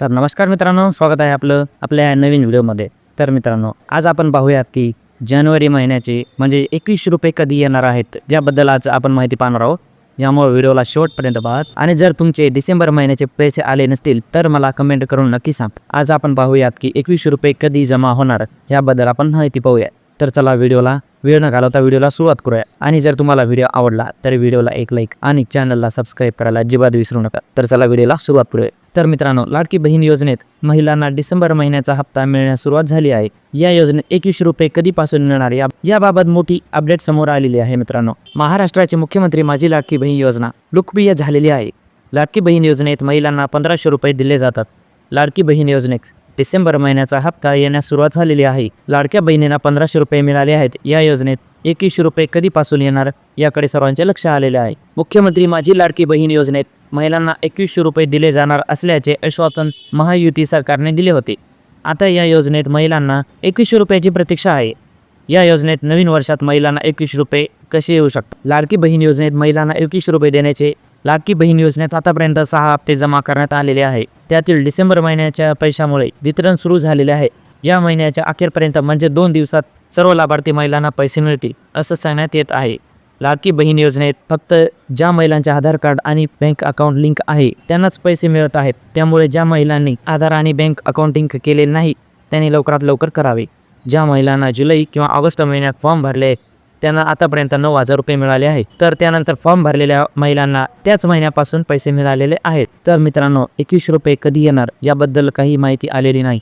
तर नमस्कार मित्रांनो स्वागत आहे आपलं आपल्या या नवीन व्हिडिओमध्ये. तर मित्रांनो आज आपण पाहूयात की जानेवारी महिन्याचे म्हणजे एकवीसशे रुपये कधी येणार आहेत याबद्दल आज आपण माहिती पाहणार आहोत. यामुळे व्हिडिओला शेवटपर्यंत पाहत आणि जर तुमचे डिसेंबर महिन्याचे पैसे आले नसतील तर मला कमेंट करून नक्की सांग. आज आपण पाहूयात की एकवीसशे रुपये कधी जमा होणार याबद्दल आपण माहिती पाहूया. तर चला व्हिडिओला वेळ न घालवता व्हिडिओला सुरुवात करूया. आणि जर तुम्हाला व्हिडिओ आवडला तर व्हिडिओला एक लाईक आणि चॅनलला सबस्क्राईब करायला अजिबात विसरू नका. तर चला व्हिडिओला सुरुवात करूया. तर मित्रांनो लाडकी बहीण योजनेत महिलांना डिसेंबर महिन्याचा हप्ता मिळण्यास सुरुवात झाली आहे. या योजनेत एकवीस रुपये कधीपासून मिळणार या याबाबत मोठी अपडेट समोर आलेली आहे मित्रांनो. महाराष्ट्राचे मुख्यमंत्री माझी लाडकी बहीण योजना लोकप्रिय झालेली आहे. लाडकी बहीण योजनेत महिलांना पंधराशे रुपये दिले जातात. लाडकी बहीण योजनेत डिसेंबर महिन्याचा हप्ता येण्यास सुरुवात झालेली आहे. लाडक्या बहिणींना पंधराशे रुपये मिळाले आहेत. या योजनेत एकवीसशे रुपये कधीपासून येणार? याकडे सर्वांचे लक्ष आलेले आहे. मुख्यमंत्री माझी लाडकी बहीण योजनेत महिलांना एकवीसशे रुपये दिले जाणार असल्याचे आश्वासन महायुती सरकारने दिले होते. आता या योजनेत महिलांना एकवीसशे रुपयाची प्रतीक्षा आहे. या योजनेत नवीन वर्षात महिलांना एकवीसशे रुपये कसे येऊ शकतात? लाडकी बहीण योजनेत महिलांना एकवीसशे रुपये देण्याचे लाडकी बहीण योजनेत आतापर्यंत सहा हप्ते जमा करण्यात आलेले आहे. त्यातील डिसेंबर महिन्याच्या पैशामुळे वितरण सुरू झालेले आहे. या महिन्याच्या अखेरपर्यंत म्हणजे दोन दिवसात सर्व लाभार्थी महिलांना पैसे मिळतील असं सांगण्यात येत आहे. लाडकी बहीण योजनेत फक्त ज्या महिलांचे आधार कार्ड आणि बँक अकाउंट लिंक आहे त्यांनाच पैसे मिळत आहेत. त्यामुळे ज्या महिलांनी आधार आणि बँक अकाउंट लिंक केले नाही त्यांनी लवकरात लवकर करावे. ज्या महिलांना जुलै किंवा ऑगस्ट महिन्यात फॉर्म भरले त्यांना आतापर्यंत नऊ हजार रुपये मिळाले आहे तर त्यानंतर फॉर्म भरलेल्या महिलांना त्याच महिन्यापासून पैसे मिळालेले आहेत. तर मित्रांनो एकवीसशे रुपये कधी येणार? याबद्दल काही माहिती आलेली नाही.